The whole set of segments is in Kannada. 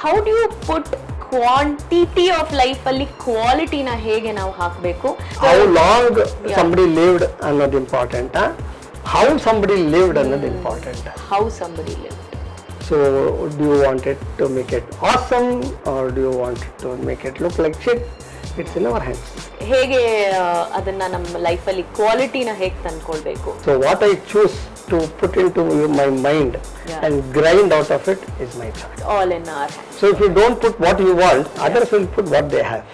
How do you put quantity of life ಅಲ್ಲಿ ಕ್ವಾಲಿಟಿನ ಹೇಗೆ ನಾವು ಹಾಕಬೇಕು? ಹೌ ಲಾಂಗ್ ಸಂಬಡಿ ಲಿವ್ಡ್ ಅನ್ನೋದು ಇಂಪಾರ್ಟೆಂಟ್ ಹೌ ಸಂಬಡಿ ಲಿವ್ಡ್ ಅನ್ನೋದು important how somebody lived so do you want it to make it awesome or do you want to make it look like shit it's in our hands ಹೇಗೆ ಅದನ್ನ ನಮ್ಮ ಲೈಫಲ್ಲಿ ಕ್ವಾಲಿಟಿನ ಹೇಗೆ ತಂದ್ಕೊಳ್ಬೇಕು? So what I choose to put into my mind yeah. and grind out of it is my thought. It's all in our hands. So if you don't put what you want, yeah. others will put what they have.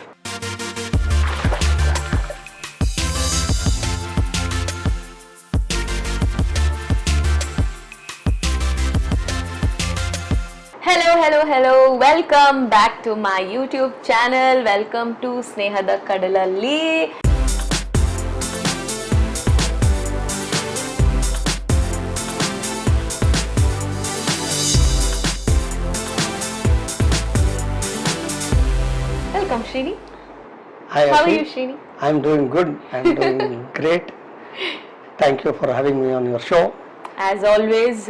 hello hello hello welcome back to my youtube channel welcome to sneha kadala lee Srini Hi, How are Ashi. you, Srini? I'm doing good. I'm doing great. Thank you for having me on your show. As always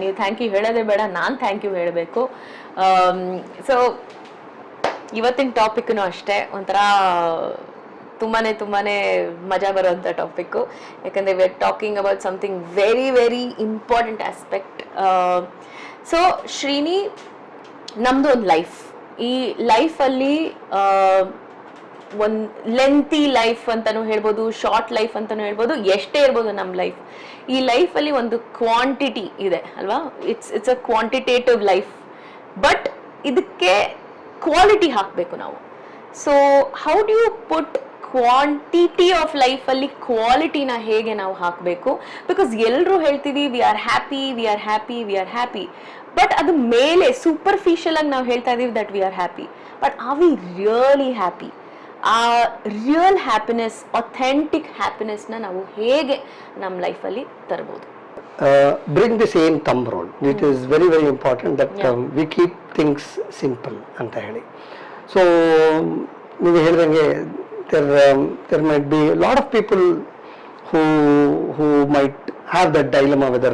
ನೀವು ಥ್ಯಾಂಕ್ ಯು ಹೇಳೋದೇ ಬೇಡ ನಾನು ಥ್ಯಾಂಕ್ ಯು ಹೇಳಬೇಕು ಸೊ ಇವತ್ತಿನ ಟಾಪಿಕ್ನು ಅಷ್ಟೇ ಒಂಥರ ತುಂಬಾನೇ ತುಂಬಾನೇ ಮಜಾ ಬರೋಂಥ ಟಾಪಿಕ್ಕು ಯಾಕಂದರೆ we are talking about something very very important aspect so Srini ನಮ್ಮದು ಒಂದು ಲೈಫ್ ಈ ಲೈಫಲ್ಲಿ ಒಂದು ಲೆಂತಿ ಲೈಫ್ ಅಂತಲೂ ಹೇಳ್ಬೋದು ಶಾರ್ಟ್ ಲೈಫ್ ಅಂತಲೂ ಹೇಳ್ಬೋದು, ಎಷ್ಟೇ ಇರ್ಬೋದು ನಮ್ಮ ಲೈಫ್ ಈ ಲೈಫಲ್ಲಿ ಒಂದು ಕ್ವಾಂಟಿಟಿ ಇದೆ, ಅಲ್ವಾ? It's it's a quantitative life but ಇದಕ್ಕೆ ಕ್ವಾಲಿಟಿ ಹಾಕಬೇಕು ನಾವು. So how do you put quantity of ಲೈಫಲ್ಲಿ ಕ್ವಾಲಿಟಿನ ಹೇಗೆ ನಾವು ಹಾಕಬೇಕು? ಬಿಕಾಸ್ ಎಲ್ಲರೂ ಹೇಳ್ತೀವಿ we are happy we are happy we are happy but ಅದು ಮೇಲೆ ಸೂಪರ್ಫಿಷಿಯಲ್ ಆಗಿ ನಾವು ಹೇಳ್ತಾ ಇದೀವಿ that we are happy but are we really happy ಆ ರಿಯಲ್ ಹ್ಯಾಪಿನೆಸ್ ಅಥೆಂಟಿಕ್ ಹ್ಯಾಪಿನೆಸ್ನ ನಾವು ಹೇಗೆ ನಮ್ಮ ಲೈಫಲ್ಲಿ ತರ್ಬೋದು Uh, bring the same thumb rule. It is very, very important that Yeah. um, we keep things simple ಅಂತ ಹೇಳಿ ಸೊ ನೀವು ಹೇಳಿದಂಗೆ there um, there might be a lot of people who who might have that dilemma whether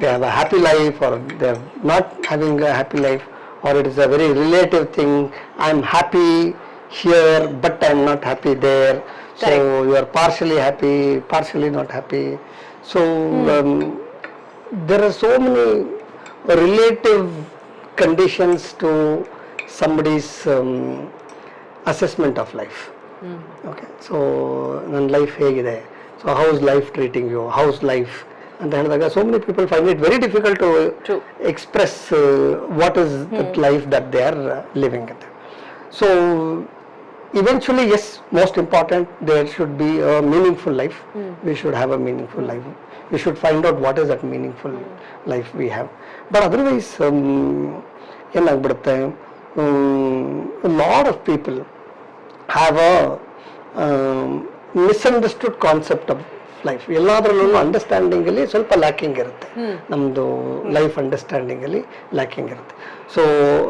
they are they have a happy life or they are not having a happy life or it is a very relative thing i'm happy here but i'm not happy there so Correct. you are partially happy partially not happy so um, there are so many relative conditions to somebody's um, assessment of life okay so ನನ್ನ ಲೈಫ್ ಹೇಗಿದೆ so how's life treating you how's life ಅಂತ ಹೇಳಿದಾಗ so many people find it very difficult to True. Express what is that life that they are living ಅಂತ so eventually yes most important there should be a meaningful life we should have a meaningful life we should find out what is that meaningful life we have but otherwise um, ಏನಾಗ್ಬಿಡುತ್ತೆ lot of people have a misunderstood concept of life ಎಲ್ಲಾದ್ರಲ್ಲೂ understanding ಅಲ್ಲಿ ಸ್ವಲ್ಪ ಲ್ಯಾಕಿಂಗ್ ಇರುತ್ತೆ. ನಮ್ದು ಲೈಫ್ ಅಂಡರ್ಸ್ಟ್ಯಾಂಡಿಂಗ್ ಅಲ್ಲಿ ಲ್ಯಾಕಿಂಗ್ ಇರುತ್ತೆ so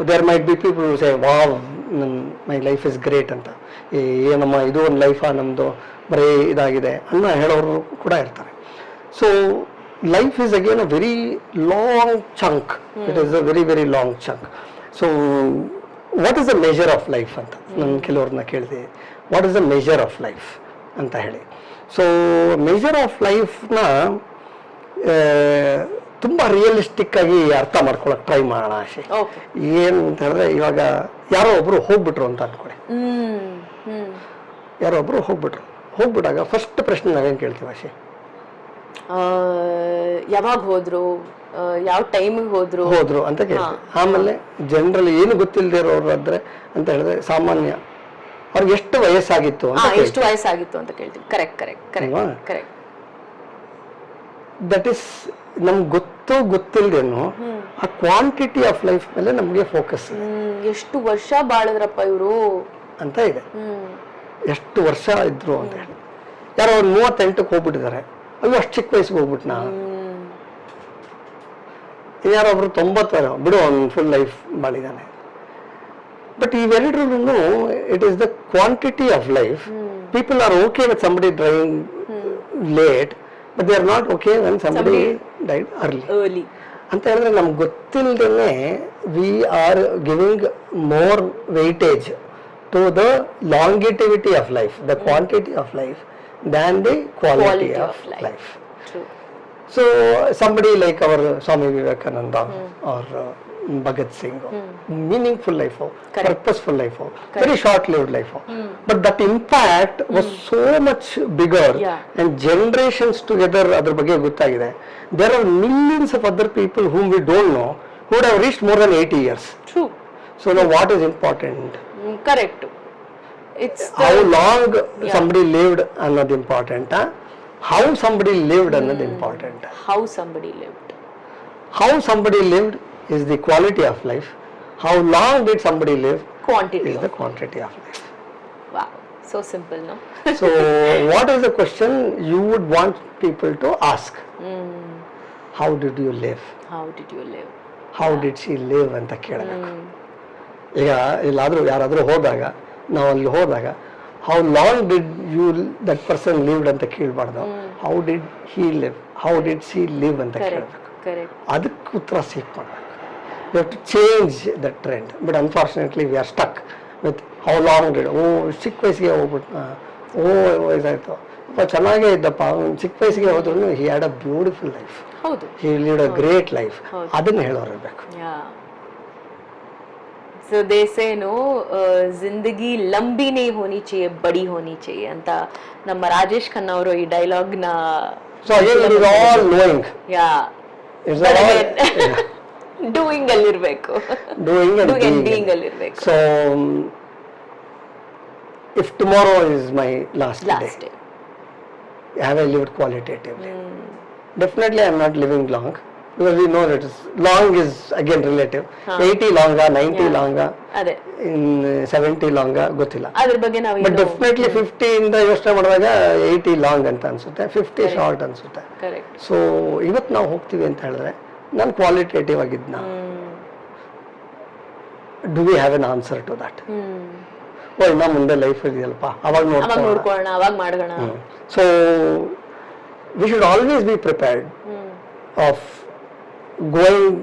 there might be people say wow ನನ್ನ ಮೈ ಲೈಫ್ ಇಸ್ ಗ್ರೇಟ್ ಅಂತ. ಏ ಏನಮ್ಮ ಇದು ಒಂದು ಲೈಫಾ ನಮ್ಮದು ಬರೀ ಇದಾಗಿದೆ ಅನ್ನೋ ಹೇಳೋರು ಕೂಡ ಇರ್ತಾರೆ. So life is again a very long chunk it is a very very long chunk so what is the major of life ಅಂತ? ನಾನು ಕೆಲವ್ರನ್ನ ಕೇಳಿದೆ what is the major of life ಅಂತ ಹೇಳಿ. ಸೊ ಮೆಜರ್ ಆಫ್ ಲೈಫ್ನ ತುಂಬ ರಿಯಲಿಸ್ಟಿಕ್ ಆಗಿ ಅರ್ಥ ಮಾಡ್ಕೊಳಕ್ ಟ್ರೈ ಮಾಡೋಣ ಆಶೆ ಓಕೆ ಏನು ಅಂತ ಹೇಳಿದ್ರೆ ಇವಾಗ ಯಾರೋ ಒಬ್ರು ಹೋಗ್ಬಿಟ್ರು ಅಂತ ಅನ್ಕೊಳ್ಳಿ ಯಾರೋ ಒಬ್ರು ಹೋಗ್ಬಿಟ್ರು. ಹೋಗ್ಬಿಟ್ಟಾಗ ಫಸ್ಟ್ ಪ್ರಶ್ನೆ ನಾವೇನು ಕೇಳ್ತೀವಿ ಆಶೆ ಯಾವಾಗ ಹೋದ್ರು ಯಾವ ಟೈಮಿಗೆ ಹೋದ್ರು? ಹೋದ್ರು ಅಂತ ಕೇಳ್ತೀವಿ. ಆಮೇಲೆ ಜನರಲ್ ಏನು ಗೊತ್ತಿಲ್ಲದೆ ಇರೋರು ಆದ್ರೆ ಅಂತ ಹೇಳಿದ್ರೆ ಸಾಮಾನ್ಯ ಅವ್ರಿಗೆ ಎಷ್ಟು ವಯಸ್ಸಾಗಿತ್ತು ಹಾ ಎಷ್ಟು ವಯಸ್ಸಾಗಿತ್ತು ಅಂತ ಕೇಳ್ತೀವಿ ಕರೆಕ್ಟ್ ಕರೆಕ್ಟ್ ಅಲ್ವಾ? ಕರೆಕ್ಟ್ ಕರೆಕ್ಟ್ ದಟ್ ಇಸ್ ನಮ್ಗೆ ಗೊತ್ತು ಗೊತ್ತಿಲ್ಲದೇನು ಆ ಕ್ವಾಂಟಿಟಿ ಆಫ್ ಲೈಫ್ ಮೇಲೆ ನಮಗೆ ಫೋಕಸ್ ಹ್ಮ್ ಎಷ್ಟು ವರ್ಷ ಬಾಳಿದ್ರಪ್ಪ ಇವರು? ಅಂತ ಇದೆ. ಹ್ಮ್. ಎಷ್ಟು ವರ್ಷ ಇದ್ರು ಅಂತ ಹೇಳಿ. ಯಾರೋ ಅವ್ರು ಮೂವತ್ತೆಂಟಕ್ಕೆ ಹೋಗ್ಬಿಟ್ಟಿದ್ದಾರೆ. ಅಯ್ಯೋ ಅಷ್ಟು ಚಿಕ್ಕ ವಯಸ್ಸಿಗೆ ಹೋಗ್ಬಿಟ್ನಾ? ಹ್ಮ್. ಯಾರೋ ಒಬ್ರು ತೊಂಬತ್ತು ಬಿಡು ಅವ್ನು full life ಬಾಳಿದಾನೆ but ಇವೆರಡರೂ it is the quantity of life people are okay with somebody driving late but they are not okay when somebody died early early ಅಂತ ಹೇಳಿದ್ರೆ ನಮ್ಗೆ ಗೊತ್ತಿಲ್ಲದೇ we are giving more weightage to the longevity of life the quantity of life than the quality Quality of of life. Life True. So somebody like our Swami Vivekananda or uh, Bhagat Singh, meaningful life, oh, Correct. purposeful life, oh, very short-lived life. oh. But that impact was so much bigger Yeah. and generations together ಅದ್ರ ಬಗ್ಗೆ ಗೊತ್ತಾಗಿದೆ. There are millions of other people whom we don't know who would have reached more than 80 years. True. So now what is important? Mm, correct. It's How the, long somebody lived ಅನ್ನೋದು ಇಂಪಾರ್ಟೆಂಟ್ ಹೌ somebody lived ಅನ್ನೋದು important how somebody lived. how somebody lived is the quality of life how long did somebody live Quantity. is of- the quantity of life Wow. So simple, no? so what is the question you would want people to ask how did you live How did you live? how did she live ಅಂತ ಕೇಳಬೇಕು ಈಗ ಎಲ್ಲಾದ್ರೂ ಯಾರಾದ್ರೂ ಹೋದಾಗ ನಾವು ಅಲ್ಲಿ ಹೋದಾಗ how long did you that person lived ಅಂತ ಕೇಳಬಾರ್ದು how did he live how did she live ಅಂತ Correct. ಕೇಳಬೇಕು Correct. ಅದಕ್ಕೆ ಉತ್ತರ ಸೀಕ್ ಮಾಡಬೇಕು You have to change the trend but unfortunately we are stuck with how long did ಓ ಚಿಕ್ಕ ವಯಸ್ಸಿಗೆ ಹೋಗ್ಬಿಟ್ನ ಓ ವಯಸ್ಸಾಯ್ತು ಅಪ್ಪ ಚೆನ್ನಾಗೇ ಇದ್ದಪ್ಪ ಅವ್ನು ಚಿಕ್ಕ ವಯಸ್ಸಿಗೆ ಹೋದ್ರು he had a beautiful life ಹೌದು he lead a great life ಹೌದು. ಅದನ್ನ ಹೇಳೋರಿರ್ಬೇಕು ಯಾ ಸೊ ದೇಸೇನು ಜಿಂದಗಿ ಲಂಬಿ ನೀ ಹೋನಿ चाहिए ಬಡಿ ಹೋನಿ चाहिए ಅಂತ ನಮ್ಮ ರಾಜೇಶ್ ಖನ್ನಾ ಅವರು ಈ ಡೈಲಾಗ್ ನ so again it is all knowing yeah it's all doing ಅಲ್ಲಿ ಇರಬೇಕು ಡೂಯಿಂಗ್ ಅಂಡ್ Doing ಬೀಯಿಂಗ್ ಅಲ್ಲಿ ಇರಬೇಕು so if tomorrow is my last day last day have I lived qualitatively? Definitely, I'm not living long because we know that it's, long is again relative. 80 longer, 90 Yeah. longer, ಅದೇ. in uh, 70 longer, ಗೊತ್ತಿಲ್ಲ. ಅದ್ರ ಬಗ್ಗೆ ನಾವು ಬಟ್ ಡೆಫಿನೆಟ್ಲಿ ಫಿಫ್ಟಿ ಇಂದ ಯೋಚನೆ ಮಾಡುವಾಗ ಏಯ್ಟಿ ಲಾಂಗ್ ಅಂತ ಅನ್ಸುತ್ತೆ ಫಿಫ್ಟಿ ಶಾರ್ಟ್ ಅನ್ಸುತ್ತೆ. ಸೊ ಇವತ್ತು ನಾವು ಹೋಗ್ತೀವಿ ಅಂತ ಹೇಳಿದ್ರೆ ನಾನು qualitative ಆಗಿದ್ನ. Do we have an answer to that ಓ ಇನ್ನ ಮುಂದೆ ಲೈಫ್ ಇದೆಯಲ್ಪ ಅವಾಗ ನೋಡ್ಕೊಳ್ಳೋಣ so we should always be prepared of going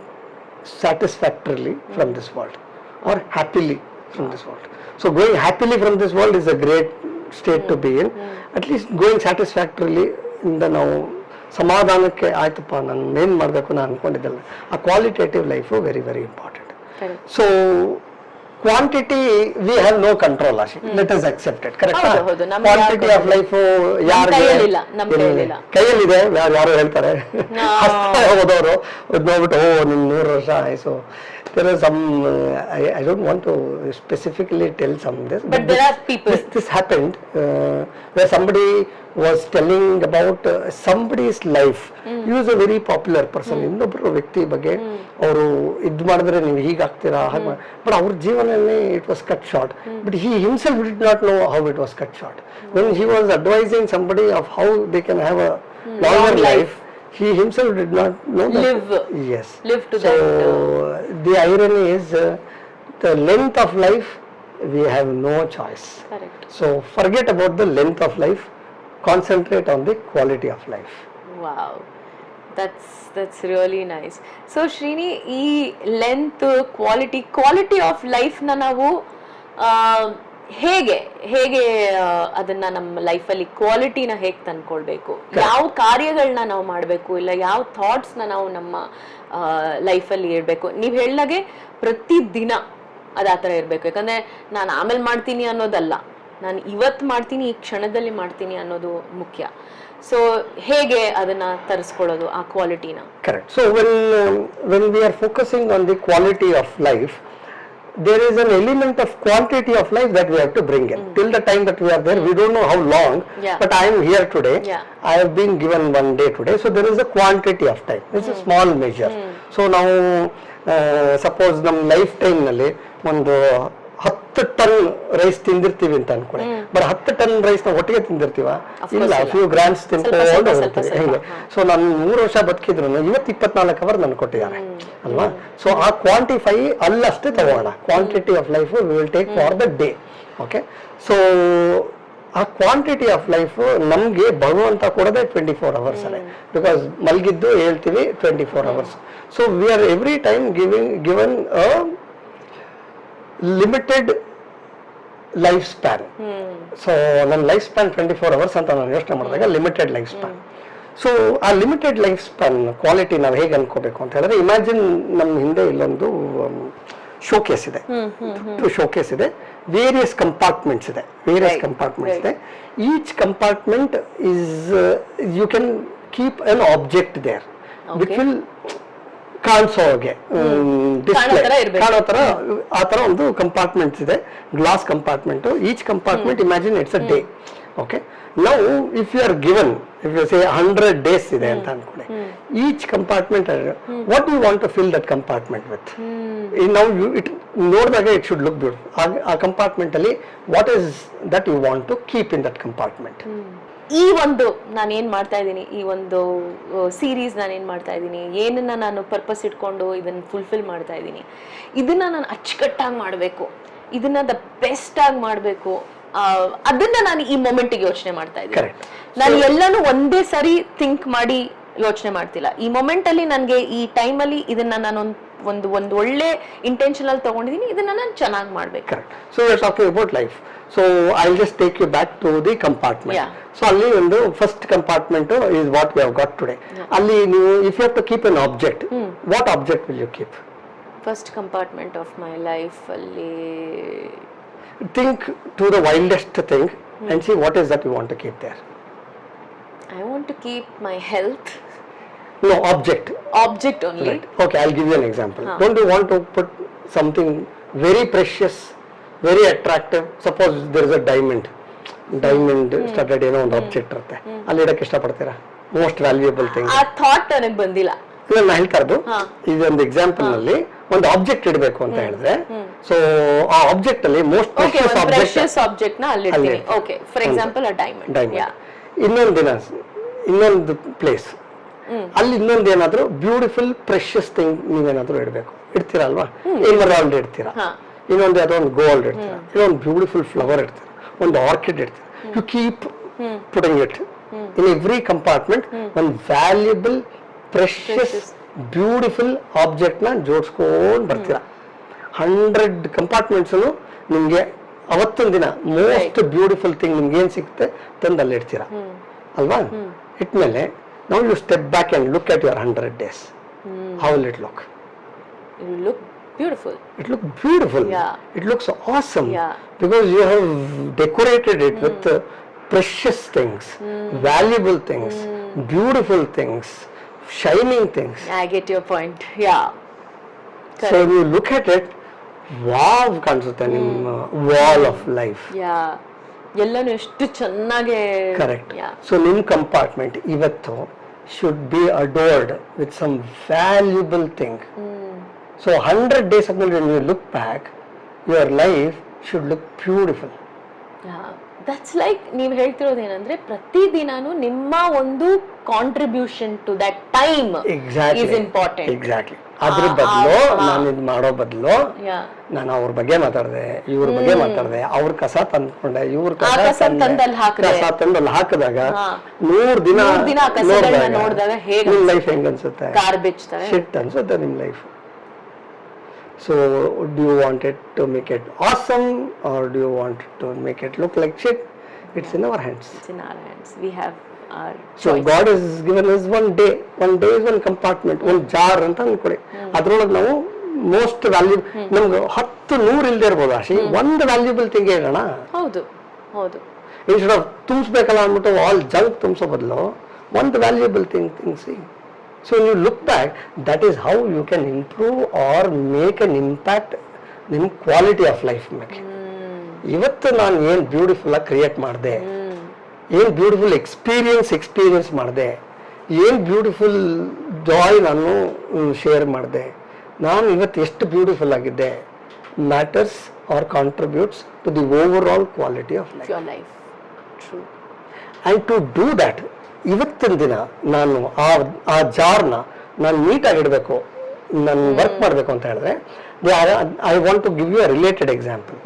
satisfactorily from this world or happily from this world so going happily from this world is a great state to be in at least going satisfactorily ಇಂದ ನಾವು ಸಮಾಧಾನಕ್ಕೆ ಆಯ್ತಪ್ಪ ನಾನು ಏನು ಮಾಡಬೇಕು ನಾನು ಅನ್ಕೊಂಡಿದ್ದಲ್ಲ. ಆ qualitative life very very important so quantity we have no control ಆಶಿ let is accepted correct quantity of life ಯಾರು ಕೈಯಲ್ಲಿಲ್ಲ, ನಮ್ ಕೈಯಲ್ಲಿಲ್ಲ. ಕೈಯಲ್ಲಿದೆ ಯಾರು ಹೇಳ್ತಾರೆ. ಹೋದವರು ನೋಡ್ಬಿಟ್ಟು ಓ ನಿಮ್ ನೂರು ವರ್ಷ ಆಯ್ಸು. There are some uh, I, I don't want to specifically tell some this But there this, are people. this, this happened uh, where somebody was telling about uh, somebody's life he was a very popular person ಇನ್ನೊಬ್ಬರು ವ್ಯಕ್ತಿ ಬಗ್ಗೆ ಅವರು ಇದು ಮಾಡಿದ್ರೆ ನೀವು ಹೀಗಾಗ್ತೀರಾ ಹಾಗೆ ಬಟ್ ಅವ್ರ ಜೀವನನೇ it was cut short but he himself did not know how it was cut short when he was advising somebody of how they can have a longer Long life. Life he himself did not know that. Live. Yes. Live to so, that, the irony is uh, the length of life, we have no choice. Correct So, forget about the length of life, Concentrate on the quality of life. Wow that's that's really nice so Srini ಈ ಲೆಂತ್ ಕ್ವಾಲಿಟಿ ಕ್ವಾಲಿಟಿ ಆಫ್ ಲೈಫ್ನ ನಾವು ಹೇಗೆ ಹೇಗೆ ಅದನ್ನ ನಮ್ಮ ಲೈಫಲ್ಲಿ ಕ್ವಾಲಿಟಿನ ಹೇಗೆ ತಂದ್ಕೊಳ್ಬೇಕು? ಯಾವ ಕಾರ್ಯಗಳನ್ನ ನಾವು ಮಾಡಬೇಕು? ಇಲ್ಲ ಯಾವ ಥಾಟ್ಸ್ನ ನಾವು ನಮ್ಮ ಲೈಫಲ್ಲಿ ಇರಬೇಕು ನೀವು ಹೇಳ್ದಾಗೆ ಪ್ರತಿ ದಿನ ಅದು ಆ ಥರ ಇರಬೇಕು. ಯಾಕಂದರೆ ನಾನು ಆಮೇಲೆ ಮಾಡ್ತೀನಿ ಅನ್ನೋದಲ್ಲ. ನಾನು ಇವತ್ತು ಮಾಡ್ತೀನಿ ಈ ಕ್ಷಣದಲ್ಲಿ ಮಾಡ್ತೀನಿ ಅನ್ನೋದು ಮುಖ್ಯ ಸೊ ಹೇಗೆ ಅದನ್ನ ತರಿಸ್ಕೊಳ್ಳೋದು ಆ ಕ್ವಾಲಿಟಿನ correct so well well we are focusing on the quality of life life, there is an element of quantity of life that we have to bring in. Till the time that we are there, we don't know how long, I but I am here today. Yeah. I have been given one day today, so there is a quantity of time. It's a small measure. So now, uh, suppose ನಮ್ಮ ಲೈಫ್ ಟೈಮ್ನಲ್ಲಿ ಒಂದು ಹತ್ತು ಟನ್ ರೈಸ್ ತಿಂದಿರ್ತೀವಿ ಅಂತ ಅನ್ಕೊಳ್ಳಿ ಬಟ್ ಹತ್ತು ಟನ್ ರೈಸ್ ನಾವು ಒಟ್ಟಿಗೆ ತಿಂದಿರ್ತೀವ? ಇಲ್ಲ. ಫ್ಯೂ ಗ್ರಾಮ್ಸ್ ತಿನ್ಕೊಂಡು ಹೋಗ್ತೀವಿ. ಹೆಂಗೆ ಸೊ ನಾನು ಮೂರು ವರ್ಷ ಬದುಕಿದ್ರು ಇವತ್ತು ಇಪ್ಪತ್ನಾಲ್ಕು ಅವರ್ ನನ್ಗೆ ಕೊಟ್ಟಿದ್ದಾರೆ. ಅಲ್ವಾ? ಸೊ ಆ ಕ್ವಾಂಟಿಫೈ ಅಲ್ಲಷ್ಟೇ ತಗೋಣ. Quantity of life will take for the day okay so ಆ ಕ್ವಾಂಟಿಟಿ ಆಫ್ ಲೈಫ್ ನಮಗೆ ಭಗವಂತ ಕೊಡದೆ ಟ್ವೆಂಟಿ ಫೋರ್ ಅವರ್ಸ್ ಅಲ್ಲೇ ಬಿಕಾಸ್ ಮಲಗಿದ್ದು ಹೇಳ್ತೀವಿ twenty four hours so we are every time giving given a limited life span so ನನ್ನ life span twenty four hours ಅಂತ ನಾನು ಯೋಚನೆ ಮಾಡಿದಾಗ ಲಿಮಿಟೆಡ್ ಲೈಫ್ ಸ್ಪ್ಯಾನ್ ಸೊ ಆ ಲಿಮಿಟೆಡ್ ಲೈಫ್ ಸ್ಪ್ಯಾನ್ ಕ್ವಾಲಿಟಿ ನಾವು ಹೇಗೆ ಅನ್ಕೋಬೇಕು ಅಂತ ಹೇಳಿದ್ರೆ ಇಮ್ಯಾಜಿನ್ ನಮ್ಮ ಹಿಂದೆ ಇಲ್ಲೊಂದು ಶೋಕೇಸ್ ಇದೆ. ಶೋಕೇಸ್ ಇದೆ. ವೇರಿಯಸ್ ಕಂಪಾರ್ಟ್ಮೆಂಟ್ಸ್ ಇದೆ. ವೇರಿಯಸ್ ಕಂಪಾರ್ಟ್ಮೆಂಟ್ಸ್ ಇದೆ. Each compartment is you can keep an object there which will ಕಾಣಿಸೋ ಹಾಗೆ ಡಿಸ್ಪ್ಲೇ ಕಾಣೋ ತರ ಆ ತರ ಒಂದು ಕಂಪಾರ್ಟ್ಮೆಂಟ್ ಇದೆ glass compartment each compartment imagine it's a day okay ನಾವು if you are given if you say hundred days ಇದೆ ಅಂತ ಅನ್ಕೊಳ್ಳಿ each compartment what you want to fill that compartment with ನಾವು ಇಟ್ ನೋಡಿದಾಗ ಇಟ್ ಶುಡ್ ಲುಕ್ ಬ್ಯೂಟಿಫುಲ್ ಆ ಕಂಪಾರ್ಟ್ಮೆಂಟ್ ಅಲ್ಲಿ what is that you want to keep in that compartment ಈ ಒಂದು ನಾನು ಏನು ಮಾಡ್ತಾ ಇದ್ದೀನಿ ಈ ಒಂದು ಸೀರೀಸ್ ನಾನು ಏನು ಮಾಡ್ತಾ ಇದ್ದೀನಿ ಏನನ್ನ ನಾನು ಪರ್ಪಸ್ ಇಟ್ಕೊಂಡು ಇದನ್ನ ಫುಲ್ಫಿಲ್ ಮಾಡ್ತಾ ಇದ್ದೀನಿ ಇದನ್ನ ನಾನು ಅಚ್ಚುಕಟ್ಟಾಗಿ ಮಾಡಬೇಕು ಇದನ್ನ ದ ಬೆಸ್ಟ್ ಆಗಿ ಮಾಡಬೇಕು ಅದನ್ನ ನಾನು ಈ ಮೊಮೆಂಟಿಗೆ ಯೋಚನೆ ಮಾಡ್ತಾ ಇದ್ದೀನಿ. ನಾನು ಎಲ್ಲಾನು ಒಂದೇ ಸರಿ ಥಿಂಕ್ ಮಾಡಿ ಯೋಚನೆ ಮಾಡ್ತಿಲ್ಲ. ಈ ಮೊಮೆಂಟ್ ಅಲ್ಲಿ ನನಗೆ ಈ ಟೈಮಲ್ಲಿ ಇದನ್ನ ನಾನು ಒಂದು ಒಂದು ಒಳ್ಳೆ ಇಂಟೆನ್ಷನ್ ಅಲ್ಲಿ ತಗೊಂಡಿದ್ದೀನಿ ಇದನ್ನ ನಾನು ಚೆನ್ನಾಗಿ ಮಾಡ್ಬೇಕು. So talking about life so I just take you back to the compartment Yeah. So ಅಲ್ಲಿ ಒಂದು first compartment is what we have got today ಅಲ್ಲಿ ನೀವು if you have to keep an object what object will you keep first compartment of my life ಅಲ್ಲಿ think to the wildest thing and see what is that you want to keep there I want to keep my health. No object object only. Right. Okay, I'll give you an example. Don't you want to put something very precious, very attractive suppose there is a diamond diamond started ಏನೋ ಒಂದು ಆಬ್ಜೆಕ್ಟ್ ಇರುತ್ತೆ ಅಲ್ಲಿ ಇಡಕ್ಕೆ ಇಷ್ಟಪಡ್ತೀರಾ? ಮೋಸ್ಟ್ ವ್ಯಾಲ್ಯೂಯಬಲ್ ಥಿಂಗ್ ಆ ಥಾಟ್ ನನಗೆ ಬಂದಿಲ್ಲ. ನಾನು ಹೇಳ್ತಾ ಇರೋದು. ಇದೊಂದು ಎಕ್ಸಾಂಪಲ್ನಲ್ಲಿ ಒಂದು ಆಬ್ಜೆಕ್ಟ್ ಇಡಬೇಕು ಅಂತ ಹೇಳಿದ್ರೆ ಸೊ ಆ ಆಬ್ಜೆಕ್ಟ್ ಅಲ್ಲಿ ಮೋಸ್ಟ್ ಪ್ರೆಷಿಯಸ್ ಆಬ್ಜೆಕ್ಟ್ನ ಅಲ್ಲಿ ಇಡ್ತೀನಿ. Okay for example a diamond diamond ಇನ್ನೊಂದು ದಿನ ಇನ್ನೊಂದು ಪ್ಲೇಸ್ ಅಲ್ಲಿ ಇನ್ನೊಂದು ಏನಾದ್ರು ಬ್ಯೂಟಿಫುಲ್ ಪ್ರೆಷಿಯಸ್ ಥಿಂಗ್ ನೀವೇನಾದ್ರೂ ಇಡಬೇಕು. ಇಡ್ತೀರಾ ಅಲ್ವಾ ಎಮರಾಲ್ಡ್ ಇಡ್ತೀರಾ. ಇನ್ನೊಂದು ಯಾವುದೋ ಒಂದು ಗೋಲ್ಡ್ ಇಡ್ತಾರೆ ಇನ್ನೊಂದು ಬ್ಯೂಟಿಫುಲ್ ಫ್ಲವರ್ ಇಡ್ತೀರಾ ಒಂದು ಆರ್ಕಿಡ್ ಇಡ್ತಾರೆ you keep putting it in every compartment ಒಂದು ವ್ಯಾಲ್ಯೂಬಲ್ ಪ್ರೆಷಸ್ ಬ್ಯೂಟಿಫುಲ್ ಆಬ್ಜೆಕ್ಟ್ನ ಜೋಡಿಸ್ಕೊಂಡು ಬರ್ತೀರಾ. ಹಂಡ್ರೆಡ್ ಕಂಪಾರ್ಟ್ಮೆಂಟ್ಸು ನಿಮಗೆ ಅವತ್ತೊಂದು ದಿನ ಮೋಸ್ಟ್ ಬ್ಯೂಟಿಫುಲ್ ಥಿಂಗ್ ನಿಮ್ಗೆ ಏನು ಸಿಗುತ್ತೆ? ತಂದು ಅಲ್ಲಿ ಇಡ್ತೀರಾ. ಅಲ್ವಾ? ಇಟ್ಮೇಲೆ ನಾವು you step back and look at your hundred days how will it look look Beautiful It looks beautiful. Yeah. It looks awesome. Yeah. Because you have decorated it with uh, precious things, valuable things, beautiful things, shining things. I get your point yeah So you look at it, wow ಕಾಣಿಸುತ್ತೆ ನಿಮ್ಮ ವಾಲ್ ಆಫ್ ಲೈಫ್ ಯಾ ಎಲ್ಲಾನು ಎಷ್ಟು ಚೆನ್ನಾಗಿ ಕರೆಕ್ಟ್ ಯಾ ಸೊ ನಿಮ್ಮ ಕಂಪಾರ್ಟ್ಮೆಂಟ್ ಇವತ್ತು should be adorned with some valuable thing so hundred days ಆದ್ಮೇಲೆ you look back your life should look beautiful that's like ನೀವು ಹೇಳ್ತಿರೋದು ಏನಂದ್ರೆ ಪ್ರತಿ ದಿನಾನು ನಿಮ್ಮ ಒಂದು contribution to that time is important exactly ಅದ್ರ ಬದಲು. ನಾನು ಇದು ಮಾಡೋ ಬದಲು ನಾನು ಅವ್ರ ಬಗ್ಗೆ ಮಾತಾಡಿದೆ ಇವ್ರ ಬಗ್ಗೆ ಮಾತಾಡಿದೆ ಅವ್ರ ಕಸ ತಂದ್ಕೊಂಡೆ ಇವ್ರ ಕಸ ಕಸ ತಂದೆ. ತಂದ್ ಅಲ್ಲಿ ಹಾಕ್ದೆ. ಕಸ ತಂದು ಅಲ್ಲಿ ಹಾಕಿದಾಗ. ನೂರ್ ದಿನ ನೋಡಿದಾಗ ಹೇಗ್ ಲೈಫ್ ಹೆಂಗ ಅನ್ಸುತ್ತೆ? ಶಿಟ್ ಅನ್ಸುತ್ತೆ ನಿಮ್ life so do you want it to make it awesome or do you want to make it look like shit it's in our hands It's in our hands. We have our so choice. God is given is one day one day is one compartment ಒಂದು ಜಾರ್ ಅಂತ ಅನ್ಕೊಡಿ ಅದ್ರೊಳಗೆ ನಾವು ಮೋಸ್ಟ್ ವ್ಯಾಲ್ಯೂ ನಮ್ಗೆ ಹತ್ತು ನೂರು ಇಲ್ದೇ ಇರ್ಬೋದು ಆಶಿ. ಒಂದು ವ್ಯಾಲ್ಯೂಬಲ್ ಥಿಂಗ್ ಹೇಳೋಣ ಹೌದು ಹೌದು. ಇನ್ಸ್ಟೆಡ್ ಆಫ್ ತುಂಬಿಸ್ಬೇಕಲ್ಲ ಅಂದ್ಬಿಟ್ಟು ಆಲ್ ಜಂಕ್ ತುಂಬಿಸೋ ಬದಲು ಒಂದು ವ್ಯಾಲ್ಯೂಬಲ್ ಥಿಂಗ್ ಥಿಂಗ್ಸಿ so you look back, that is how you can improve or make an impact ನಿಮ್ಮ ಕ್ವಾಲಿಟಿ ಆಫ್ ಲೈಫ್ ಮೇಲೆ ಇವತ್ತು ನಾನು ಏನು ಬ್ಯೂಟಿಫುಲ್ ಆಗಿ ಕ್ರಿಯೇಟ್ ಮಾಡಿದೆ ಏನು ಬ್ಯೂಟಿಫುಲ್ ಎಕ್ಸ್ಪೀರಿಯನ್ಸ್ ಎಕ್ಸ್ಪೀರಿಯನ್ಸ್ ಮಾಡಿದೆ ಏನು ಬ್ಯೂಟಿಫುಲ್ ಜಾಯ್ ನಾನು ಶೇರ್ ಮಾಡಿದೆ ನಾನು ಇವತ್ತು ಎಷ್ಟು ಬ್ಯೂಟಿಫುಲ್ ಆಗಿದ್ದೆ matters or contributes to the overall quality of life your life. True. And to do that ಇವತ್ತಿನ ದಿನ ನಾನು ಆ ಆ ಜಾರ್ನ ನಾನು ನೀಟಾಗಿ ಇಡಬೇಕು. ನಾನು ವರ್ಕ್ ಮಾಡಬೇಕು ಅಂತ ಹೇಳಿದ್ರೆ I want to give you a related example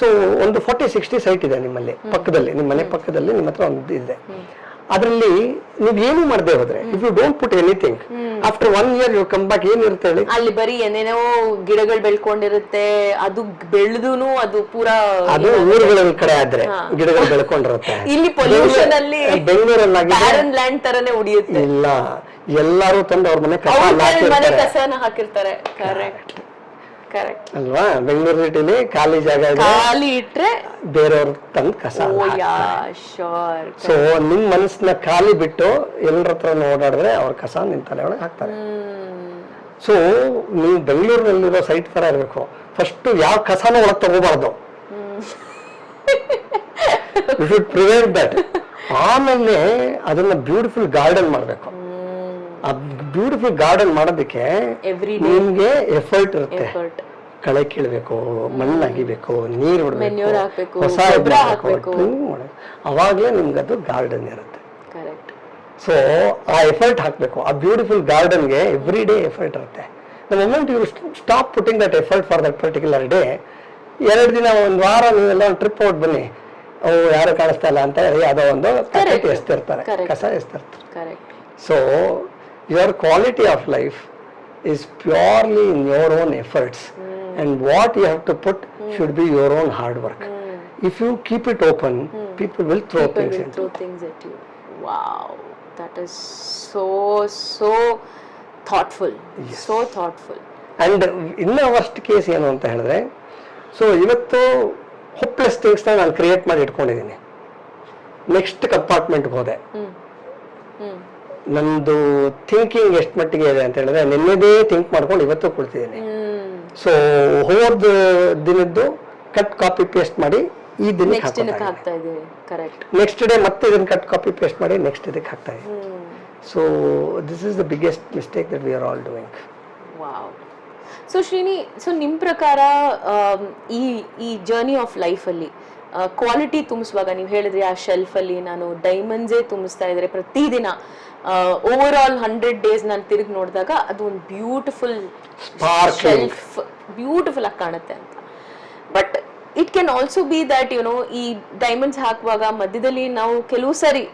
so ಒಂದು ಫಾರ್ಟಿ ಸಿಕ್ಸ್ಟಿ ಸೈಟ್ ಇದೆ ನಿಮ್ಮಲ್ಲಿ ಪಕ್ಕದಲ್ಲಿ ನಿಮ್ಮ ಮನೆ ಪಕ್ಕದಲ್ಲಿ ನಿಮ್ಮ ಹತ್ರ ಒಂದು ಇದೆ. ಅದರಲ್ಲಿ ನೀವು ಏನು ಮಾಡದೆ ಹೋದ್ರೆ if you don't put anything after one year you come back ಏನಿರುತ್ತೆ ಹೇಳಿ? ಅಲ್ಲಿ ಬರೀ ಏನೇನೋ ಗಿಡಗಳು ಬೆಳ್ಕೊಂಡಿರುತ್ತೆ ಅದು ಬೆಳೆದೂನು ಅದು ಪೂರಾ ಅದು ಊರುಗಳ ಕಡೆ ಆದ್ರೆ ಗಿಡಗಳು ಬೆಳ್ಕೊಂಡಿರುತ್ತೆ. ಇಲ್ಲಿ ಪೊಲ್ಯೂಷನ್ ಅಲ್ಲಿ ಬೆಂಗಳೂರಲ್ಲಿ ಬ್ಯಾರನ್ ಲ್ಯಾಂಡ್ ತರನೇ ಉಡಿಯುತ್ತೆ. ಇಲ್ಲ. ಎಲ್ಲರೂ ತಂದು ಅವ್ರ ಮನೆ ಕಸ ಹಾಕಿರ್ತಾರೆ. ಕರೆಕ್ಟ್ ಕರೆಕ್ಟ್ ಅಲ್ವಾ? ಬೆಂಗಳೂರು ಸಿಟಿಲಿ ಖಾಲಿ ಜಾಗ ಇದೆ. ಖಾಲಿ ಇಟ್ರೆ ಬೇರೆಯವ್ರ ತಂದು ಕಸ ಶೋರ್ ಸೊ ನಿಮ್ ಮನಸ್ಸನ್ನ ಖಾಲಿ ಬಿಟ್ಟು ಎಲ್ಲರ ಹತ್ರ ಓಡಾಡಿದ್ರೆ ಅವ್ರ ಕಸ ನಿಮ್ ತಲೆ ಒಳಗೆ ಹಾಕ್ತಾರೆ. ಸೊ ನೀವು ಬೆಂಗಳೂರಿನಲ್ಲಿರೋ ಸೈಟ್ ತರ ಇರಬೇಕು. ಫಸ್ಟ್ ಯಾವ ಕಸನೂ ಒಳಗೆ ತಗೋಬಾರ್ದು. ಯು ಶುಡ್ ಪ್ರಿವೇರ್ ದಟ್ ಆಮೇಲೆ ಅದನ್ನ ಬ್ಯೂಟಿಫುಲ್ ಗಾರ್ಡನ್ ಮಾಡಬೇಕು. ಆ ಬ್ಯೂಟಿಫುಲ್ ಗಾರ್ಡನ್ ಮಾಡೋದಕ್ಕೆ ನಿಮಗೆ ನಿಮ್ಗೆ ಎಫರ್ಟ್ ಇರುತ್ತೆ. ಕಳೆ ಕೀಳಬೇಕು ಮಣ್ಣು ಅಗಿಬೇಕು ನೀರು ಹೊಡಬೇಕು ಹೊಸ. ಅವಾಗಲೇ ನಿಮ್ಗೆ ಅದು ಗಾರ್ಡನ್ ಇರುತ್ತೆ. ಸೊ ಆ ಎಫರ್ಟ್ ಹಾಕಬೇಕು. ಆ ಬ್ಯೂಟಿಫುಲ್ ಗಾರ್ಡನ್ಗೆ ಎವ್ರಿ ಡೇ ಎಫರ್ಟ್ ಇರುತ್ತೆ. The moment you stop putting that effort for that particular day ಎರಡು ದಿನ ಒಂದು ವಾರ ನೀವೆಲ್ಲ ಒಂದು ಟ್ರಿಪ್ ಹೋಗಿ ಬನ್ನಿ. ಅವು ಯಾರು ಕಾಣಿಸ್ತಾ ಇಲ್ಲ ಅಂತ ಹೇಳಿ ಅದೋ ಒಂದು ಎಸ್ತಿರ್ತಾರೆ. ಕಸ ಎಸ್ತಿರ್ತಾರೆ. So your quality of life is purely in your own efforts. And what you have to put should be your own hard work if you keep it open people will throw people things will at throw things at you. Wow, that is so so thoughtful. Yes. So thoughtful. And ಇನ್ನ ವರ್ಸ್ಟ್ ಕೇಸ್ ಏನು ಅಂತ ಹೇಳಿದ್ರೆ ಸೊ ಇವತ್ತು ಹೋಪ್ಲೆಸ್ ಥಿಂಗ್ಸ್ನ ನಾನು ಕ್ರಿಯೇಟ್ ಮಾಡಿ ಇಟ್ಕೊಂಡಿದ್ದೀನಿ ನೆಕ್ಸ್ಟ್ ಕಂಪಾರ್ಟ್ಮೆಂಟ್ಗೆ ಹೋದೆ ನಂದು ಥಿಂಕಿಂಗ್ ಎಷ್ಟು ಮಟ್ಟಿಗೆ ಇದೆ ಅಂತ ಹೇಳಿದ್ರೆ ನಿನ್ನೆದೇ ಥಿಂಕ್ ಮಾಡ್ಕೊಂಡು ಇವತ್ತು ಕೊಡ್ತಿದ್ದೀನಿ. ಸೊ ಹೋದ ದಿನದ್ದು ಕಟ್ ಕಾಪಿ ಪೇಸ್ಟ್ ಮಾಡಿ ಈ ದಿನಕ್ಕೆ ಹಾಕ್ತಾ ಕರೆಕ್ಟ್ ನೆಕ್ಸ್ಟ್ ಡೇ ಮತ್ತೆ ಇದನ್ನ ಕಟ್ ಕಾಪಿ ಪೇಸ್ಟ್ ಮಾಡಿ ನೆಕ್ಸ್ಟ್ ಇದಕ್ಕೆ ಹಾಕ್ತಾ ಇದೆ so this is the biggest mistake that we are all doing wow so Srini so ನಿಮ್ಮ ಪ್ರಕಾರ ಈ ಈ ಜರ್ನಿ ಆಫ್ ಲೈಫಲ್ಲಿ ಕ್ವಾಲಿಟಿ ತುಂಬಿಸುವಾಗ ನೀವು ಹೇಳಿದ್ರಿ ಆ ಶೆಲ್ಫಲ್ಲಿ ನಾನು ಡೈಮಂಡ್ಸೇ ತುಂಬಿಸ್ತಾ ಇದ್ರೆ ಪ್ರತಿದಿನ ಓವರ್ ಆಲ್ ಹಂಡ್ರೆಡ್ ಡೇಸ್ ನಾನು ತಿರುಗಿ ನೋಡಿದಾಗ ಅದು ಒಂದು ಬ್ಯೂಟಿಫುಲ್. ಶೆಲ್ಫ್ ಬ್ಯೂಟಿಫುಲ್ ಆಗಿ ಕಾಣುತ್ತೆ ಅಂತ but it can also be that you know ಈ ಡೈಮಂಡ್ಸ್ ಹಾಕುವಾಗ ಮಧ್ಯದಲ್ಲಿ ನಾವು ಕೆಲವು ಸರಿ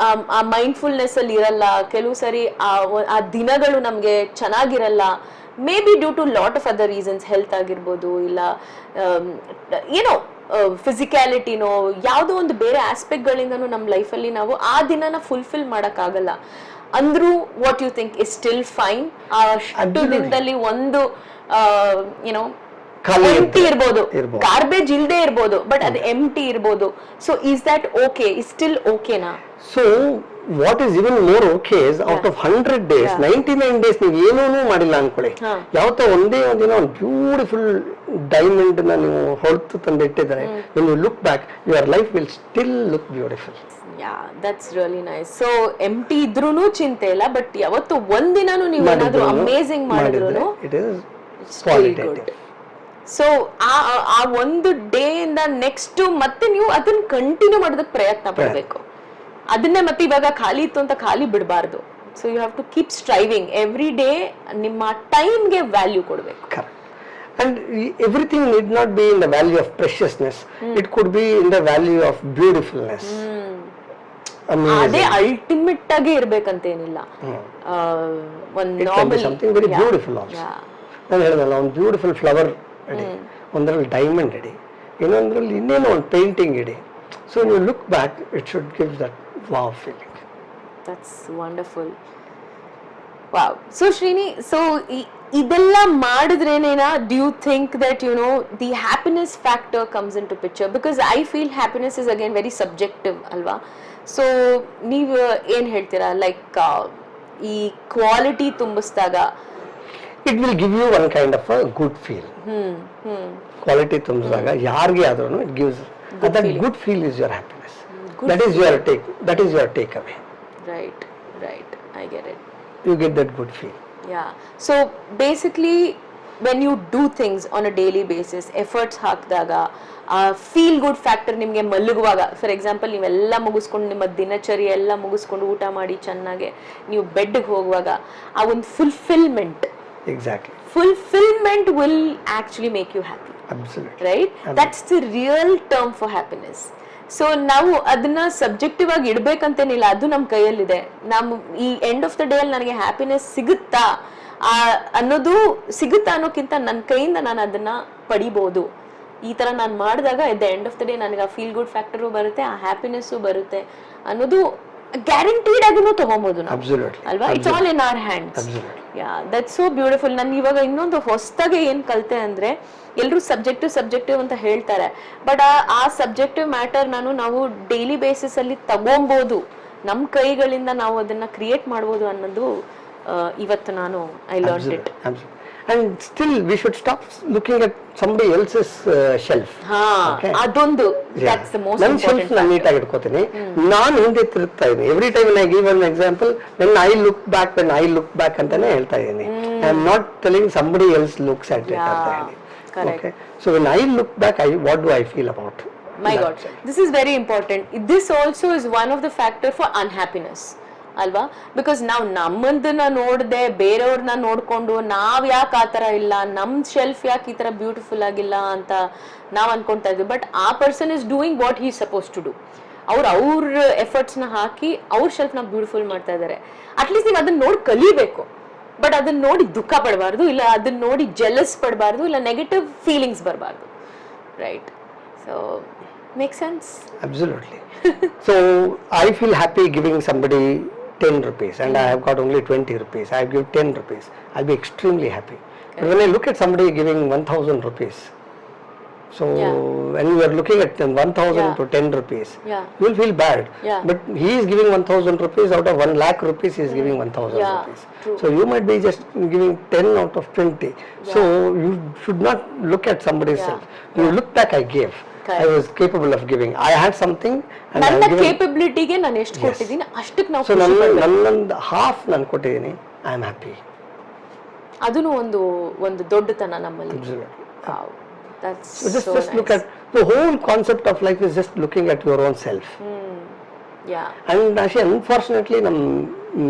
ಆ- ಮೈಂಡ್ಫುಲ್ನೆಸ್ ಅಲ್ಲಿ ಇರಲ್ಲ ಕೆಲವು ಸರಿ ಆ ದಿನಗಳು ನಮಗೆ ಚೆನ್ನಾಗಿರಲ್ಲ maybe due to lot of other reasons health ಆಗಿರ್ಬೋದು ಇಲ್ಲ ಏನೋ ಫಿಸಿಕ್ಯಾಲಿಟಿನೋ ಯಾವುದೋ ಒಂದು ಬೇರೆ ಆಸ್ಪೆಕ್ಟ್ಗಳಿಂದನೂ ನಮ್ಮ ಲೈಫಲ್ಲಿ ನಾವು ಆ ದಿನನ ಫುಲ್ಫಿಲ್ ಮಾಡೋಕ್ಕಾಗಲ್ಲ. ಅಂದ್ರೂ what you think is still fine ಆ ಅಷ್ಟು ದಿನದಲ್ಲಿ ಒಂದು ಏನೋ ಎಂಟಿ ಇರ್ಬೋದು. ಗಾರ್ಬೇಜ್ ಇಲ್ಲದೆ ಇರ್ಬೋದು ಬಟ್ ಅದು ಎಂಟಿ ಇರ್ಬೋದು. So is that okay is still ಓಕೆನಾ so what is even more okay out of hundred days ninety nine days ನೀವು ಏನೂ ಮಾಡಿಲ್ಲ ಅನ್ಕೊಳ್ಳಿ. ಯಾವತ್ತೋ ಒಂದೇ ಒಂದಿನ ಒಂದು ಬ್ಯೂಟಿಫುಲ್ ಡೈಮಂಡ್ನ ನೀವು ಹೊಳ್ತು ತಂದಿಟ್ಟಿದ್ದಾರೆ you look back your life will still look beautiful yeah that's really nice so empty ಇದ್ರೂನು ಚಿಂತೆ ಇಲ್ಲ ಬಟ್ ಯಾವತ್ತು ಒಂದಿನಾನು ನೀವು ಏನಾದ್ರೂ ಅಮೇಸಿಂಗ್ ಮಾಡಿದ್ರು ಇಟ್ ಇಸ್ ಕ್ವಾಲಿಟೇಟಿವ್ ಸೊ ಆ ಆ- ಆ ಒಂದು ಡೇ ಇಂದ ನೆಕ್ಸ್ಟ್ ಮತ್ತೆ ನೀವು ಅದನ್ನ ಕಂಟಿನ್ಯೂ ಮಾಡೋದಕ್ಕೆ ಪ್ರಯತ್ನ ಪಡಬೇಕು. ಅದನ್ನೇ ಮತ್ತೆ ಇವಾಗ ಖಾಲಿ ಇತ್ತು ಅಂತ ಖಾಲಿ ಬಿಡಬಾರ್ದು. So you have to keep striving every day ನಿಮ್ಮ ಟೈಮ್ಗೆ ವ್ಯಾಲ್ಯೂ ಕೊಡಬೇಕು. And everything need everything need not be in the value of preciousness. It could be in the value of beautifulness. Amazing. ಅದೇ ಅಲ್ಟಿಮೇಟ್ ಆಗಿ ಇರ್ಬೇಕಂತೇನಿಲ್ಲ. ಒಂದು normal something very beautiful also. ನಾನು ಹೇಳಿದಲ್ಲ ಒಂದು ಬ್ಯೂಟಿಫುಲ್ ಫ್ಲವರ್ ಇಡಿ ಒಂದರಲ್ಲಿ ಡೈಮಂಡ್ ಇಡಿ ಇನ್ನೊಂದರಲ್ಲಿ ಇನ್ನೇನೋ ಒಂದು ಪೇಂಟಿಂಗ್ ಇಡಿ ಸೊ ನೀವು look back it should give that wow feeling that's wonderful wow so Srini so ಇದೆಲ್ಲ ಮಾಡಿದ್ರೇನೇನ do you think that you know the happiness factor comes into picture because I feel happiness is again very subjective ಅಲ್ವಾ ಸೊ ನೀವು ಏನು ಹೇಳ್ತೀರಾ ಲೈಕ್ ಈ quality ತುಂಬಿಸಿದಾಗ it will give you one kind of a good feel quality ತುಂಬಿಸಿದಾಗ ಯಾರಿಗೆ ಆದ್ರೂ it gives good feel is your happiness that is your take that is your take away right right I get it you get that good feel Yeah. So basically, when you do things on a daily basis, efforts ಹಾಕಿದಾಗ ಆ ಫೀಲ್ ಗುಡ್ ಫ್ಯಾಕ್ಟರ್ ನಿಮಗೆ ಮಲಗುವಾಗ ಫಾರ್ ಎಕ್ಸಾಂಪಲ್ ನೀವೆಲ್ಲ ಮುಗಿಸ್ಕೊಂಡು ನಿಮ್ಮ ದಿನಚರಿ ಎಲ್ಲ ಮುಗಿಸ್ಕೊಂಡು ಊಟ ಮಾಡಿ ಚೆನ್ನಾಗೆ ನೀವು ಬೆಡ್ಗೆ ಹೋಗುವಾಗ ಆ ಒಂದು fulfilment exactly fulfillment will actually make you happy. Absolute right that's the real term for happiness so ನಾವು ಅದನ್ನ ಸಬ್ಜೆಕ್ಟಿವ್ ಆಗಿ ಇಡ್ಬೇಕಂತೇನಿಲ್ಲ. ಅದು ನಮ್ಮ ಕೈಯಲ್ಲಿದೆ. ನಮ್ ಈ ಎಂಡ್ ಆಫ್ ದ ಡೇ ಅಲ್ಲಿ ನನಗೆ ಹ್ಯಾಪಿನೆಸ್ ಸಿಗುತ್ತಾ? ಆ ಅನ್ನೋದು ಸಿಗುತ್ತಾ ಅನ್ನೋಕ್ಕಿಂತ ನನ್ನ ಕೈಯಿಂದ ನಾನು ಅದನ್ನ ಪಡಿಬೋದು. ಈ ತರ ನಾನು ಮಾಡಿದಾಗ at the end of the day ನನಗೆ ಆ ಫೀಲ್ ಗುಡ್ ಫ್ಯಾಕ್ಟರು ಬರುತ್ತೆ ಆ ಹ್ಯಾಪಿನೆಸ್ಸು ಬರುತ್ತೆ ಅನ್ನೋದು ಗ್ಯಾರಂಟೀಡ್ ಆಗಿನೂ ತಗೊಬೋದು ನಾವು. ಅಲ್ವಾ? It's all in our hands yeah that's so beautiful ನಾನು ಇವಾಗ ಇನ್ನೊಂದು ಹೊಸದಾಗಿ ಏನ್ ಕಲ್ತೆ ಅಂದ್ರೆ ಎಲ್ಲರೂ ಸಬ್ಜೆಕ್ಟಿವ್ ಸಬ್ಜೆಕ್ಟಿವ್ ಅಂತ ಹೇಳ್ತಾರೆ. ಬಟ್ ಆ ಸಬ್ಜೆಕ್ಟಿವ್ ಮ್ಯಾಟರ್ ನಾನು ನಾವು ಡೈಲಿ ಬೇಸಿಸ್ ಅಲ್ಲಿ ತಗೊಬೋದು. ನಮ್ಮ ಕೈಗಳಿಂದ ನಾವು ಅದನ್ನ ಕ್ರಿಯೇಟ್ ಮಾಡ್ಬೋದು ಅನ್ನೋದು ಇವತ್ತು ನಾನು I learn it And still we should stop looking at somebody else's Okay. ಅದೊಂದು ನನ್ನ ಶೆಲ್ಫ್ ನಾನು ನೀಟಾಗಿ ಇಟ್ಕೋತೀನಿ ನಾನು ಹಿಂದೆ ತಿರುಗ್ತಾ ಇದ್ದೀನಿ. Every time I give one example when I look back when I look back ಅಂತಾನೆ ಹೇಳ್ತಾ ಇದ್ದೀನಿ. I am not telling somebody else looks at it ಅಂತ ಹೇಳಿ. Okay so when I look back I what do I feel about my God this is very important this also is one of the factor for unhappiness ಅಲ್ವಾ? ಬಿಕಾಸ್ ನಾವು ನಮ್ಮದನ್ನ ನೋಡದೆ, ಬೇರೆಯವ್ರನ್ನ ನೋಡ್ಕೊಂಡು ನಾವ್ ಯಾಕೆ ಆ ಥರ ಇಲ್ಲ ನಮ್ಮ ಶೆಲ್ಫ್ ಯಾಕೆ ಈ ಥರ ಬ್ಯೂಟಿಫುಲ್ ಆಗಿಲ್ಲ ಅಂತ ನಾವ್ ಅನ್ಕೊಂತಾ ಇದ್ವಿ. ಬಟ್ ಆ person is doing what he suppose to do ಅವ್ರು ಅವ್ರ ಎಫರ್ಟ್ಸ್ನ ಹಾಕಿ ಅವ್ರ ಶೆಲ್ಫ್ನ ಬ್ಯೂಟಿಫುಲ್ ಮಾಡ್ತಾ ಇದ್ದಾರೆ ಅಟ್ಲೀಸ್ಟ್ ನೀವು ಅದನ್ನ ನೋಡಿ ಕಲಿಬೇಕು. ಬಟ್ ಅದನ್ನ ನೋಡಿ ದುಃಖ ಪಡಬಾರ್ದು, ಇಲ್ಲ ಅದನ್ನ ನೋಡಿ ಜೆಲಸ್ ಪಡಬಾರ್ದು, ಇಲ್ಲ ನೆಗೆಟಿವ್ ಫೀಲಿಂಗ್ಸ್ ಬರಬಾರ್ದು. Right so make sense absolutely so I feel happy giving somebody 10 rupees and I have got only 20 rupees. I give 10 rupees. I'll be extremely happy. But when I look at somebody giving 1000 rupees, so Yeah. when you are looking at them 1000 Yeah. to 10 rupees, Yeah. you will feel bad. Yeah. But he is giving 1000 rupees out of 1 lakh rupees, he is giving mm. 1000 Yeah, rupees. true. So you might be just giving 10 out of 20. So you should not look at somebody's Yeah. self. You look back, I gave. I was capable of giving I had something something ನನ್ನ. ಕೇಪಬಿಲಿಟಿಗೆ ನಾನು ಎಷ್ಟು ಕೊಟ್ಟಿದ್ದೀನಿ ಅಷ್ಟಕ್ಕೆ ನಾವು ಸೊ ನನ್ನ ನನ್ನೊಂದು ಹಾಫ್ ನಾನು ಕೊಟ್ಟಿದ್ದೀನಿ. ಐ ಆಮ್ ಹ್ಯಾಪಿ ಅದನ್ನು ಒಂದು ಒಂದು ದೊಡ್ಡತನ ನಮ್ಮಲ್ಲಿ. Just just look at the whole concept of life is just looking at your own self and ಅಷ್ಟೇ ಅನ್ಫಾರ್ಚುನೇಟ್ಲಿ ನಮ್ಮ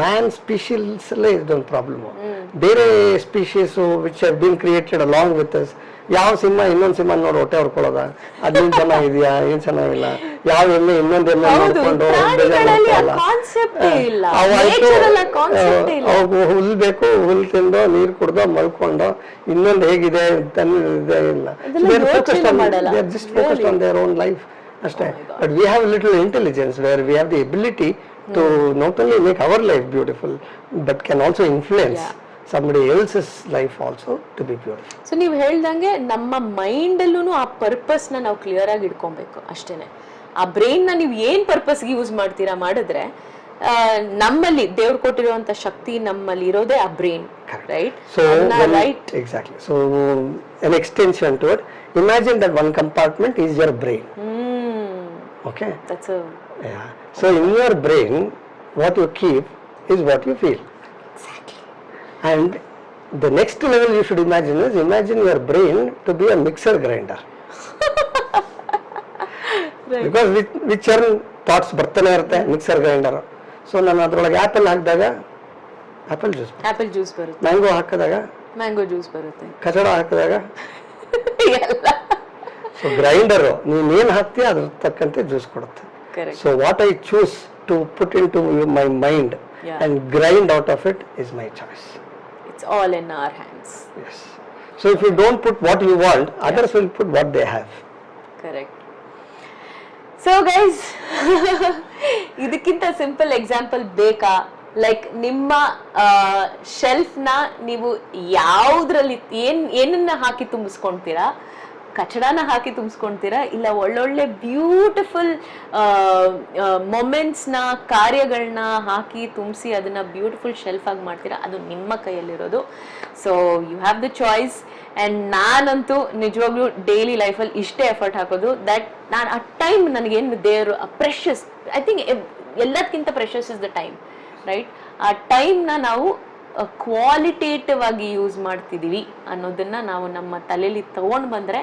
ಮ್ಯಾನ್ ಸ್ಪೀಷೀಸ್ ಅಲ್ಲೇ ಇದೊಂದು ಪ್ರಾಬ್ಲಮ್ ಬೇರೆ species which have been created along with us ಯಾವ ಸಿನಿಮಾ ಇನ್ನೊಂದು ಸಿನಿಮಾ ನೋಡಿ ಹೊಟ್ಟೆ ಹೊಡ್ಕೊಳ್ಳೋದ? ಅದೇನ್ ಚೆನ್ನಾಗಿದ್ಯಾ? ಏನ್ ಚೆನ್ನಾಗಿಲ್ಲ? ಯಾವ ಎಮ್ಮೆ ಇನ್ನೊಂದು ಎಮ್ಮೆ ನೋಡ್ಕೊಂಡು ಪ್ರಾಣಿಗಳಲ್ಲಿ ಆ ಬೇಜಾರ್ ಮಾಡ್ಕೊಳ್ಳಲ್ಲ. concept ಇಲ್ಲ. ಅವು ಆಯ್ತು, Nature ಅಲ್ಲಿ ಆ concept ಏ ಇಲ್ಲ. ಅವು ಹುಲ್ ಬೇಕು ಹುಲ್ ತಿಂದು ನೀರ್ ಕುಡ್ದು ಮಲ್ಕೊಂಡು ಇನ್ನೊಂದು ಹೇಗಿದೆ ಇದೆ ಇಲ್ಲ. Just focused on their own life ಅಷ್ಟೇ. But we have little intelligence where we have the ability to not only make our life beautiful but can also influence somebody else life also to be pure so ನೀವು ಹೇಳ್ದಂಗೆ ನಮ್ಮ ಮೈಂಡಲ್ಲೂ ಆ ಪರ್ಪಸ್ನ ನಾವು ಕ್ಲಿಯರ್ ಆಗಿ ಇಟ್ಕೊಬೇಕು ಅಷ್ಟೇನೆ. ಆ ಬ್ರೈನ್ನ ನ ನೀವು ಏನ್ ಪರ್ಪಸ್ಗೆ ಯೂಸ್ ಮಾಡ್ತೀರಾ ಮಾಡಿದ್ರೆ ನಮ್ಮಲ್ಲಿ ದೇವ್ರು ಕೊಟ್ಟಿರುವಂತ ಶಕ್ತಿ ನಮ್ಮಲ್ಲಿ ಇರೋದೇ ಆ brain right so light exactly so an extension to it imagine that one compartment is your brain okay that's yeah so in your brain what you keep is what you feel exactly and the next level you should imagine is imagine your brain to be a mixer grinder. Because which, which churn thoughts ಬರ್ತಾನೆ ಇರುತ್ತೆ ಮಿಕ್ಸರ್ ಗ್ರೈಂಡರ್ ಸೊ ನಾನು ಅದರೊಳಗೆ ಆ್ಯಪಲ್ ಹಾಕಿದಾಗ ಆ್ಯಪಲ್ ಜ್ಯೂಸ್ ಆಪಲ್ ಜ್ಯೂಸ್ ಬರುತ್ತೆ. ಮ್ಯಾಂಗೋ ಹಾಕಿದಾಗ ಮ್ಯಾಂಗೋ ಜ್ಯೂಸ್ ಬರುತ್ತೆ. ಕಚಡ ಹಾಕಿದಾಗ. ಸೊ ಗ್ರೈಂಡರು ನೀನೇನು ಹಾಕ್ತೀಯ ಅದ್ರ ತಕ್ಕಂತೆ ಜ್ಯೂಸ್ ಕೊಡುತ್ತೆ. So what I choose to put into my mind. And grind out of it is my choice it's all in our hands yes so if you don't put what you want others will put what they have correct so guys ಇದಕ್ಕಿಂತ ಸಿಂಪಲ್ ಎಕ್ಸಾಂಪಲ್ ಬೇಕಾ? ಲೈಕ್ ನಿಮ್ಮ ಶೆಲ್ಫ್ನ ನೀವು ಯಾವುದ್ರಲ್ಲಿ ಏನ್ ಏನನ್ನ ಹಾಕಿ ತುಂಬಿಸ್ಕೊಂತೀರಾ? ಕಚಡನ ಹಾಕಿ ತುಂಬಿಸ್ಕೊಳ್ತೀರಾ ಇಲ್ಲ, ಒಳ್ಳೊಳ್ಳೆ ಬ್ಯೂಟಿಫುಲ್ ಮೊಮೆಂಟ್ಸ್ನ ಕಾರ್ಯಗಳನ್ನ ಹಾಕಿ ತುಂಬಿಸಿ ಅದನ್ನು ಬ್ಯೂಟಿಫುಲ್ ಶೆಲ್ಫ್ ಆಗಿ ಮಾಡ್ತೀರಾ? ಅದು ನಿಮ್ಮ ಕೈಯಲ್ಲಿರೋದು. So you have the choice and ನಾನಂತೂ ನಿಜವಾಗ್ಲೂ ಡೈಲಿ ಲೈಫಲ್ಲಿ ಇಷ್ಟೇ ಎಫರ್ಟ್ ಹಾಕೋದು. ದ್ಯಾಟ್ ನಾನು ಆ ಟೈಮ್ ನನಗೇನು ದೇವರು ಆ ಪ್ರೆಷಸ್ ಐ ಥಿಂಕ್ ಎಲ್ಲದಕ್ಕಿಂತ precious is the time right ಆ ಟೈಮ್ನ ನಾವು ಕ್ವಾಲಿಟೇಟಿವ್ ಆಗಿ ಯೂಸ್ ಮಾಡ್ತಿದ್ದೀವಿ ಅನ್ನೋದನ್ನ ನಾವು ನಮ್ಮ ತಲೆಯಲ್ಲಿ ತಗೊಂಡು ಬಂದರೆ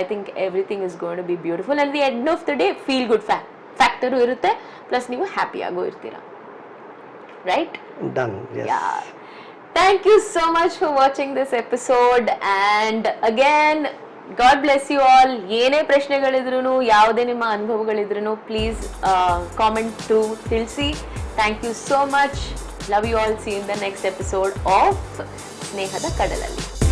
I think everything is gonna be beautiful and the end of the day feel good ಫ್ಯಾಕ್ factor ಇರುತ್ತೆ. ಪ್ಲಸ್ ನೀವು ಹ್ಯಾಪಿಯಾಗೂ ಇರ್ತೀರ. Right thank you so much for watching this episode and again God bless you all ಏನೇ ಪ್ರಶ್ನೆಗಳಿದ್ರು ಯಾವುದೇ ನಿಮ್ಮ ಅನುಭವಗಳಿದ್ರು ಪ್ಲೀಸ್ ಕಾಮೆಂಟ್ ಟು ತಿಳಿಸಿ thank you so much Love you all. See you in the next episode of Snehada Kadalali.